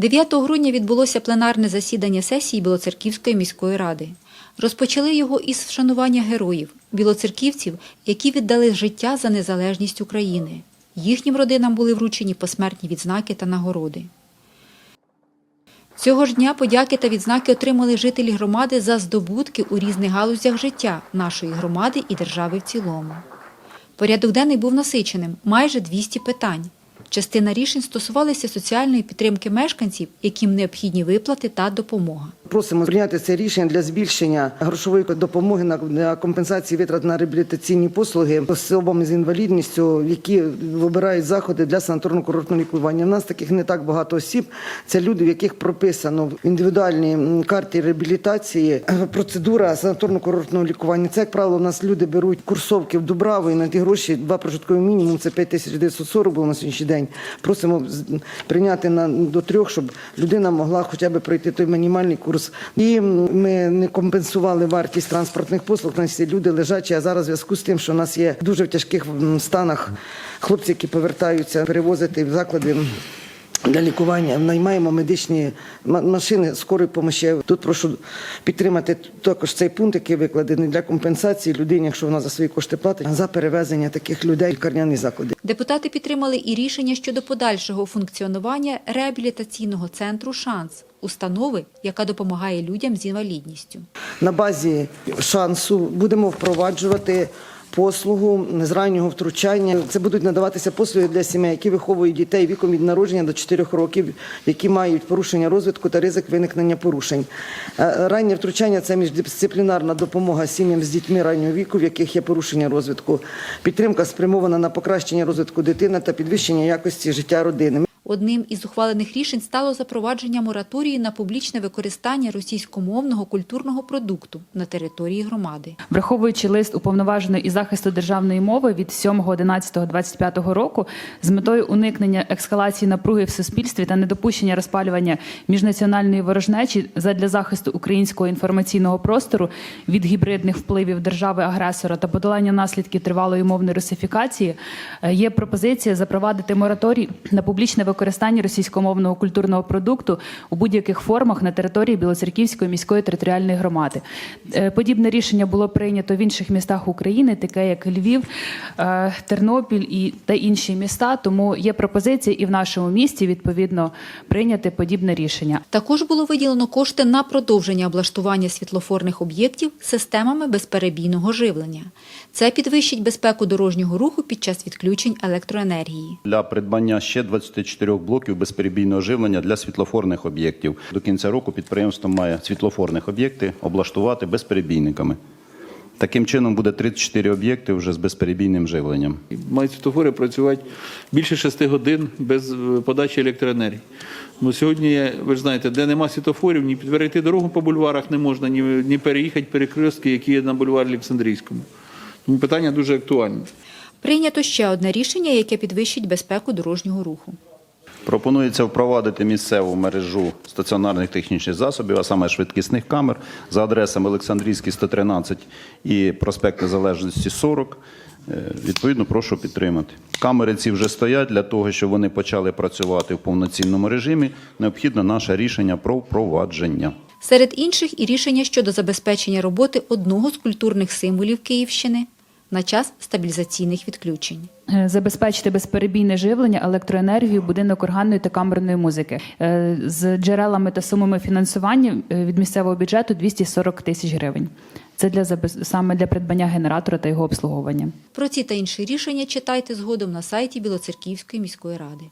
9 грудня відбулося пленарне засідання сесії Білоцерківської міської ради. Розпочали його із вшанування героїв, білоцерківців, які віддали життя за незалежність України. Їхнім родинам були вручені посмертні відзнаки та нагороди. Цього ж дня подяки та відзнаки отримали жителі громади за здобутки у різних галузях життя нашої громади і держави в цілому. Порядок денний був насиченим майже 200 питань. Частина рішень стосувалися соціальної підтримки мешканців, яким необхідні виплати та допомога. Просимо прийняти це рішення для збільшення грошової допомоги на компенсації витрат на реабілітаційні послуги особам з інвалідністю, які вибирають заходи для санаторно-курортного лікування. У нас таких не так багато осіб. Це люди, в яких прописано в індивідуальній карті реабілітації е, процедура санаторно-курортного лікування. Це, як правило, у нас люди беруть курсовки в Дубраву і на ті гроші два прожиткові мінімум це 5940 було на сьогоднішній день. Просимо прийняти на до трьох, щоб людина могла хоча б пройти той мінімальний курс. І ми не компенсували вартість транспортних послуг. Нас люди лежачі. А зараз в зв'язку з тим, що у нас є дуже в тяжких станах хлопці, які повертаються перевозити в заклади. Для лікування наймаємо медичні машини скорої помощі. Тут прошу підтримати також цей пункт, який викладений для компенсації людині, якщо вона за свої кошти платить, за перевезення таких людей в лікарняні заклади. Депутати підтримали і рішення щодо подальшого функціонування реабілітаційного центру Шанс установи, яка допомагає людям з інвалідністю. На базі шансу будемо впроваджувати послугу з раннього втручання. Це будуть надаватися послуги для сімей, які виховують дітей віком від народження до 4 років, які мають порушення розвитку та ризик виникнення порушень. Е, Раннє втручання це міждисциплінарна допомога сім'ям з дітьми раннього віку, в яких є порушення розвитку. Підтримка спрямована на покращення розвитку дитини та підвищення якості життя родини. Одним із ухвалених рішень стало запровадження мораторію на публічне використання російськомовного культурного продукту на території громади. Враховуючи лист уповноваженої із захисту державної мови від 7.11.25 року з метою уникнення ескалації напруги в суспільстві та недопущення розпалювання міжнаціональної ворожнечі задля захисту українського інформаційного простору від гібридних впливів держави-агресора та подолання наслідків тривалої мовної русифікації, е, є пропозиція запровадити мораторій на публічне російськомовного культурного продукту у будь-яких формах на території Білоцерківської міської територіальної громади. Е, Подібне рішення було прийнято в інших містах України, таке як Львів, е, Тернопіль і та інші міста. Тому є пропозиція і в нашому місті відповідно прийняти подібне рішення. Також було виділено кошти на продовження облаштування світлофорних об'єктів системами безперебійного живлення. Це підвищить безпеку дорожнього руху під час відключень електроенергії. для придбання ще 24 блоків безперебійного живлення для світлофорних об'єктів. До кінця року підприємство має світлофорних об'єкти облаштувати безперебійниками. Таким чином буде 34 об'єкти вже з безперебійним живленням. Мають світофори працювати більше 6 годин без е, подачі електроенергії. Ну, сьогодні, ви ж знаєте, де нема світофорів, ні перейти дорогу по бульварах не можна, ні, ні переїхати перекрестки, які є на бульварі Олександрійському. Тому питання дуже актуальне. Прийнято ще одне рішення, яке підвищить безпеку дорожнього руху. Пропонується впровадити місцеву мережу стаціонарних технічних засобів, а саме швидкісних камер за адресами Олександрійський 113 і проспект Незалежності 40. Е, Відповідно, прошу підтримати. Камери ці вже стоять для того, щоб вони почали працювати в повноцінному режимі. Необхідно наше рішення про впровадження. Серед інших і рішення щодо забезпечення роботи одного з культурних символів Київщини на час стабілізаційних відключень. Е, Забезпечити безперебійне живлення, електроенергію, будинок органної та камерної музики Е, з джерелами та сумами фінансування е, від місцевого бюджету 240 тисяч гривень. Це для саме для придбання генератора та його обслуговування. Про ці та інші рішення читайте згодом на сайті Білоцерківської міської ради.